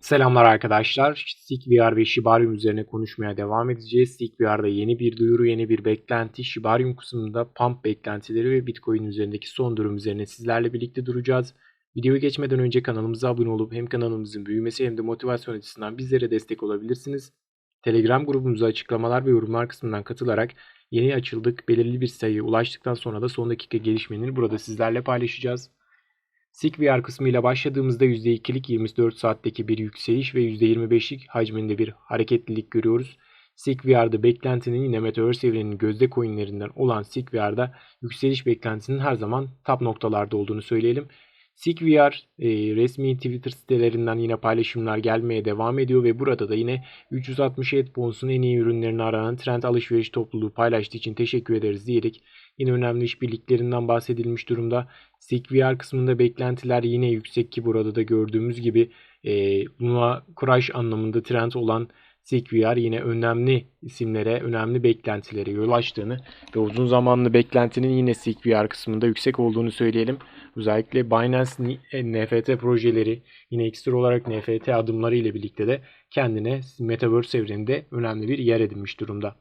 Selamlar arkadaşlar. StickVR ve Shibarium üzerine konuşmaya devam edeceğiz. StickVR'da yeni bir duyuru, yeni bir beklenti. Shibarium kısmında pump beklentileri ve Bitcoin üzerindeki son durum üzerine sizlerle birlikte duracağız. Videoyu geçmeden önce kanalımıza abone olup hem kanalımızın büyümesi hem de motivasyon açısından bizlere destek olabilirsiniz. Telegram grubumuza açıklamalar ve yorumlar kısmından katılarak yeni açıldık belirli bir sayıya ulaştıktan sonra da son dakika gelişmelerini burada sizlerle paylaşacağız. SigVR kısmıyla başladığımızda %2'lik 24 saatteki bir yükseliş ve %25'lik hacminde bir hareketlilik görüyoruz. SigVR'da beklentinin yine Metaverse evreninin gözde coinlerinden olan SigVR'da yükseliş beklentisinin her zaman top noktalarda olduğunu söyleyelim. SigVR e, resmi Twitter sitelerinden yine paylaşımlar gelmeye devam ediyor ve burada da yine 367 Pons'un en iyi ürünlerini aranan trend alışveriş topluluğu paylaştığı için teşekkür ederiz diyerek yine önemli işbirliklerinden bahsedilmiş durumda. SigVR kısmında beklentiler yine yüksek ki burada da gördüğümüz gibi e, buna crash anlamında trend olan SigVR yine önemli isimlere, önemli beklentilere yol açtığını ve uzun zamanlı beklentinin yine SigVR kısmında yüksek olduğunu söyleyelim. Özellikle Binance NFT projeleri yine ekstra olarak NFT adımları ile birlikte de kendine Metaverse evreninde önemli bir yer edinmiş durumda.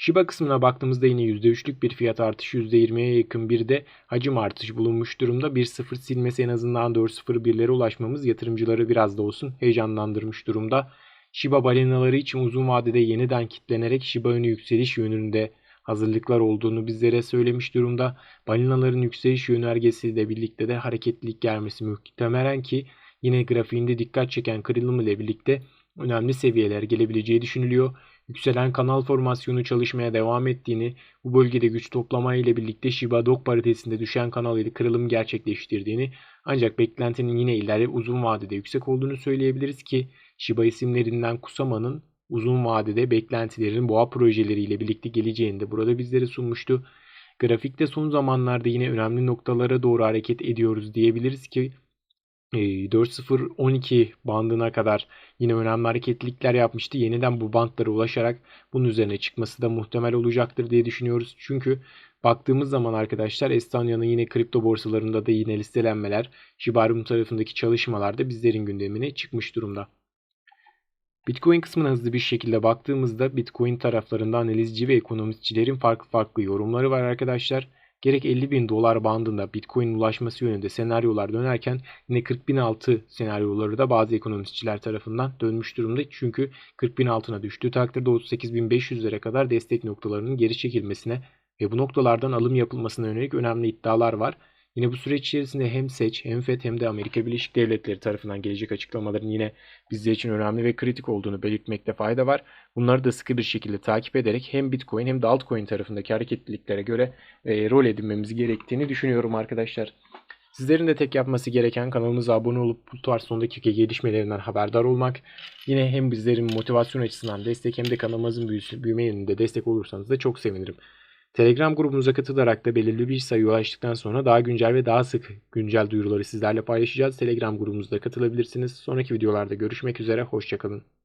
Shiba kısmına baktığımızda yine %3'lük bir fiyat artışı %20'ye yakın bir de hacim artışı bulunmuş durumda. 1.0 silmesi en azından 4.01'lere ulaşmamız yatırımcıları biraz da olsun heyecanlandırmış durumda. Shiba balinaları için uzun vadede yeniden kitlenerek Shiba ünü yükseliş yönünde hazırlıklar olduğunu bizlere söylemiş durumda. Balinaların yükseliş yönergesiyle birlikte de hareketlilik gelmesi muhtemelen ki yine grafiğinde dikkat çeken kırılım ile birlikte önemli seviyeler gelebileceği düşünülüyor. Yükselen kanal formasyonu çalışmaya devam ettiğini, bu bölgede güç toplama ile birlikte Shiba Dog paritesinde düşen kanal ile kırılım gerçekleştirdiğini ancak beklentinin yine ileri uzun vadede yüksek olduğunu söyleyebiliriz ki Shiba isimlerinden Kusama'nın uzun vadede beklentilerin boğa projeleriyle birlikte geleceğini de burada bizlere sunmuştu. Grafikte son zamanlarda yine önemli noktalara doğru hareket ediyoruz diyebiliriz ki 4.0-12 bandına kadar yine önemli hareketlilikler yapmıştı. Yeniden bu bantlara ulaşarak bunun üzerine çıkması da muhtemel olacaktır diye düşünüyoruz. Çünkü baktığımız zaman arkadaşlar Estonya'nın yine kripto borsalarında da yine listelenmeler, Shibarium tarafındaki çalışmalar da bizlerin gündemine çıkmış durumda. Bitcoin kısmına hızlı bir şekilde baktığımızda Bitcoin taraflarında analizci ve ekonomistçilerin farklı farklı yorumları var arkadaşlar. Gerek 50 bin dolar bandında Bitcoin ulaşması yönünde senaryolar dönerken yine 40 bin altı senaryoları da bazı ekonomistçiler tarafından dönmüş durumda. Çünkü 40 bin altına düştüğü takdirde 38 bin 500'lere kadar destek noktalarının geri çekilmesine ve bu noktalardan alım yapılmasına yönelik önemli iddialar var. Yine bu süreç içerisinde hem SEC hem FED hem de Amerika Birleşik Devletleri tarafından gelecek açıklamaların yine bizler için önemli ve kritik olduğunu belirtmekte fayda var. Bunları da sıkı bir şekilde takip ederek hem Bitcoin hem de altcoin tarafındaki hareketliliklere göre e, rol edinmemiz gerektiğini düşünüyorum arkadaşlar. Sizlerin de tek yapması gereken kanalımıza abone olup bu tarz son dakika gelişmelerinden haberdar olmak. Yine hem bizlerin motivasyon açısından destek hem de kanalımızın büyüme yönünde destek olursanız da çok sevinirim. Telegram grubumuza katılarak da belirli bir sayı ulaştıktan sonra daha güncel ve daha sık güncel duyuruları sizlerle paylaşacağız. Telegram grubumuzda katılabilirsiniz. Sonraki videolarda görüşmek üzere, hoşçakalın.